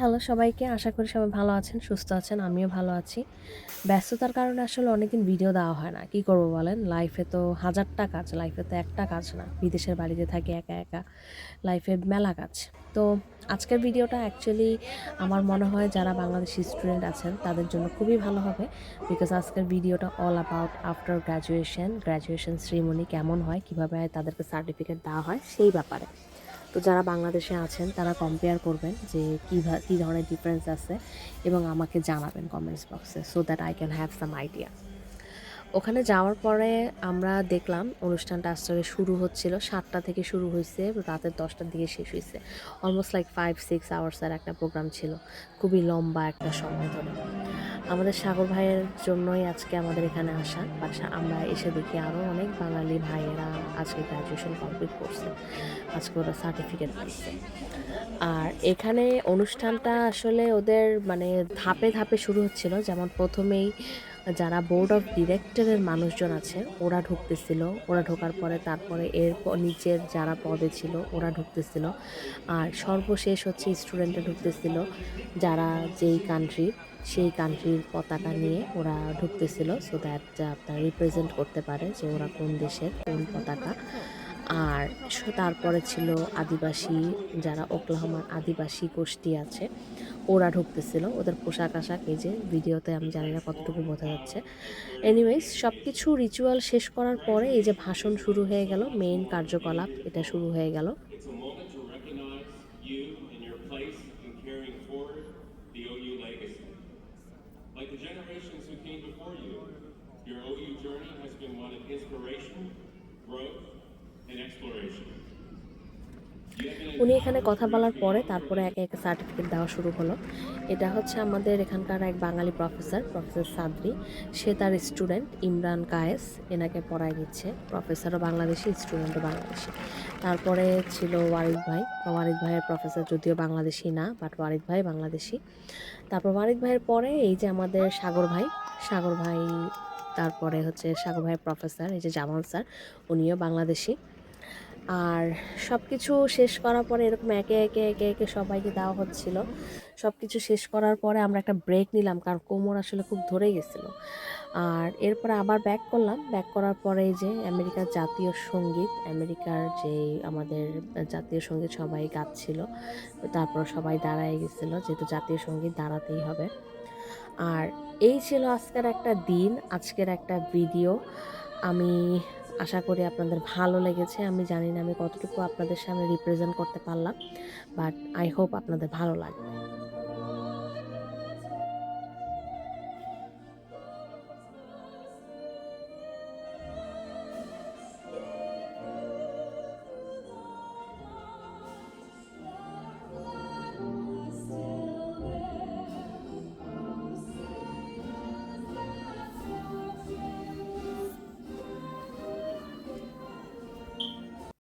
Hello সবাইকে, আশা করি সবাই ভালো আছেন, সুস্থ আছেন, আমিও ভালো আছি। ব্যস্ততার কারণে আসলে অনেকদিন ভিডিও দেওয়া হয় না, কি করব বলেন? লাইফে তো হাজারটা কাজ লাইফে তো একটা কাজ না, বিদেশের বাড়িতে থাকি একা একা লাইফে মেলা কাজ। তো আজকের ভিডিওটা অ্যাকচুয়ালি আমার মনে হয় যারা বাংলাদেশি স্টুডেন্ট আছেন, তাদের জন্য খুবই ভালো হবে বিকজ আজকের ভিডিওটা all about after graduation graduation শ্রীমণি কেমন হয়, কীভাবে তাদেরকে সার্টিফিকেট দেওয়া হয়, সেই ব্যাপারে। তো যারা বাংলাদেশে আছেন, তারা কম্পেয়ার করবেন যে কী কী ধরনের ডিফারেন্স আছে এবং আমাকে জানাবেন কমেন্টস বক্সে so that I can have some idea ওখানে যাওয়ার পরে আমরা দেখলাম অনুষ্ঠানটা আসলে শুরু হচ্ছিল সাতটা থেকে শুরু হয়েছে, রাতের দশটার দিকে শেষ হয়েছে। অলমোস্ট লাইক ফাইভ সিক্স আওয়ার্সের একটা প্রোগ্রাম ছিল। খুবই লম্বা একটা সময় ধরে। আমাদের সাগর ভাইয়ের জন্যই আজকে আমাদের এখানে আসা বাট আমরা এসে দেখি আরও অনেক বাঙালি ভাইয়েরা আজকে গ্র্যাজুয়েশন কমপ্লিট করছে। আজকে ওরা সার্টিফিকেট পাইছে আর এখানে অনুষ্ঠানটা আসলে ওদের মানে ধাপে ধাপে শুরু হচ্ছিল। যেমন প্রথমেই যারা বোর্ড অফ ডিরেক্টরের মানুষজন আছে, ওরা ঢুকতেছিল। ওরা ঢোকার পরে তারপরে এর নিচের যারা পদে ছিল, ওরা ঢুকতেছিল। আর সর্বশেষ হচ্ছে স্টুডেন্টরা ঢুকতেছিল, যারা যেই কান্ট্রি সেই কান্ট্রির পতাকা নিয়ে ওরা ঢুকতেছিল। সো দ্যাট আপনার রিপ্রেজেন্ট করতে পারে যে ওরা কোন দেশের কোন পতাকা। আর তারপরে ছিল আদিবাসী, যারা ওকলাহমার আদিবাসী গোষ্ঠী আছে, ওরা ঢুকতেছিল। ওদের পোশাক আশাক এই যে ভিডিওতে আমি জানি না কতটুকু বোঝা যাচ্ছে। এনিওয়েজ সব কিছু রিচুয়াল শেষ করার পরে এই যে ভাষণ শুরু হয়ে গেল মেইন কার্যকলাপ এটা শুরু হয়ে গেল। Growth উনি এখানে কথা বলার পরে তারপরে একে একে সার্টিফিকেট দেওয়া শুরু হলো। এটা হচ্ছে আমাদের এখানকার এক বাঙালি প্রফেসর প্রফেসর সাদরি। সে তার স্টুডেন্ট ইমরান কায়েস। এনাকে পড়ায় দিচ্ছে। প্রফেসরও বাংলাদেশি স্টুডেন্টও বাংলাদেশি। তারপরে ছিল ওয়ারিদ ভাই। ওয়ারিদ ভাইয়ের প্রফেসর যদিও বাংলাদেশি না বাট ওয়ারিদ ভাই বাংলাদেশি। তারপর ওয়ারিদ ভাইয়ের পরে এই যে আমাদের সাগর ভাই সাগর ভাই তারপরে হচ্ছে সাগর ভাইয়ের প্রফেসর এই যে জামাল স্যার উনিও বাংলাদেশি। আর সব কিছু শেষ করার পরে এরকম একে একে একে একে সবাইকে দেওয়া হচ্ছিল। সব কিছু শেষ করার পরে আমরা একটা ব্রেক নিলাম, কারণ কোমর আসলে খুব ধরে গেছিল। আর এরপরে আবার ব্যাক করলাম। ব্যাক করার পরে যে আমেরিকার জাতীয় সংগীত, আমেরিকার যে আমাদের জাতীয় সংগীত সবাই গাচ্ছিল, তারপর সবাই দাঁড়ায় গেছিল, যেহেতু জাতীয় সংগীত দাঁড়াতেই হবে। আর এই ছিল আজকের একটা দিন, আজকের একটা ভিডিও আমি আশা করি আপনাদের ভালো লেগেছে। আমি জানি না আমি কতটুকু আপনাদের সামনে রিপ্রেজেন্ট করতে পারলাম বাট আই হোপ আপনাদের ভালো লাগবে।